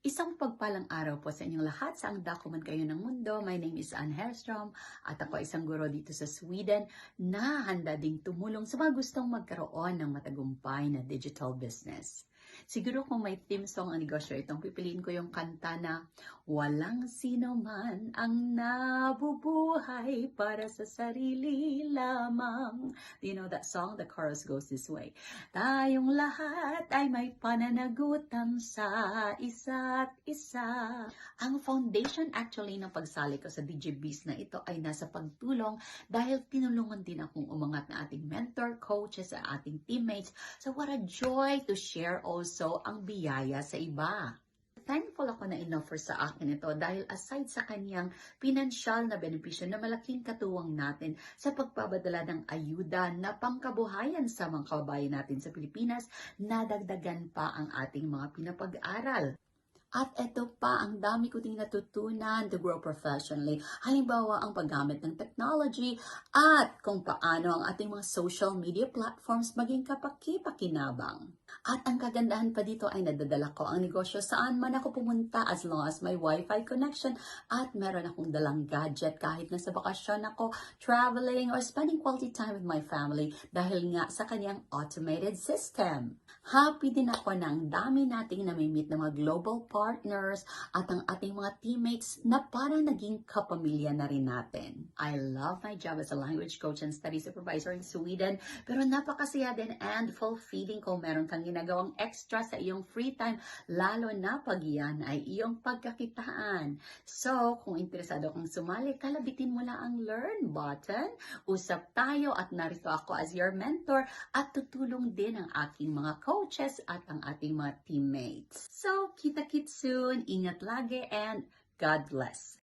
Isang pagpalang araw po sa inyong lahat sa ang dako man kayo ng mundo. My name is Ann Herstrom at ako isang guro dito sa Sweden na handa ding tumulong sa mga gustong magkaroon ng matagumpay na digital business. Siguro kung may theme song ang negosyo itong pipiliin ko yung kanta na Walang sino man ang nabubuhay para sa sarili lamang. You know that song? The chorus goes this way. Tayong lahat ay may pananagutan sa isa't isa. Ang foundation actually ng pagsali ko sa DJ Beast na ito ay nasa pagtulong dahil tinulungan din akong umangat na ating mentor, coaches, sa ating teammates. So what a joy to share also ang biyaya sa iba. Thankful ako na inoffer sa akin ito dahil aside sa kanyang pinansyal na benepisyo na malaking katuwang natin sa pagpabadala ng ayuda na pangkabuhayan sa mga kababayan natin sa Pilipinas, nadagdagan pa ang ating mga pinapag-aral. At ito pa, ang dami ko ding natutunan to grow professionally. Halimbawa, ang paggamit ng technology at kung paano ang ating mga social media platforms maging kapaki-pakinabang. At ang kagandahan pa dito ay nadadala ko ang negosyo saan man ako pumunta as long as may wifi connection at meron akong dalang gadget kahit nasa bakasyon ako, traveling, or spending quality time with my family dahil nga sa kanyang automated system. Happy din ako ang dami nating namimit ng mga global partners at ang ating mga teammates na parang naging kapamilya na rin natin. I love my job as a language coach and study supervisor in Sweden pero napakasaya din and fulfilling kung meron kang ginagawang extra sa iyong free time lalo na pag yan ay iyong pagkakitaan. So, kung interesado kang sumali, kalabitin mo lang ang learn button. Usap tayo at narito ako as your mentor at tutulong din ang aking mga coaches at ang ating mga teammates. So, kita-kits soon, ingat lagi, and God bless.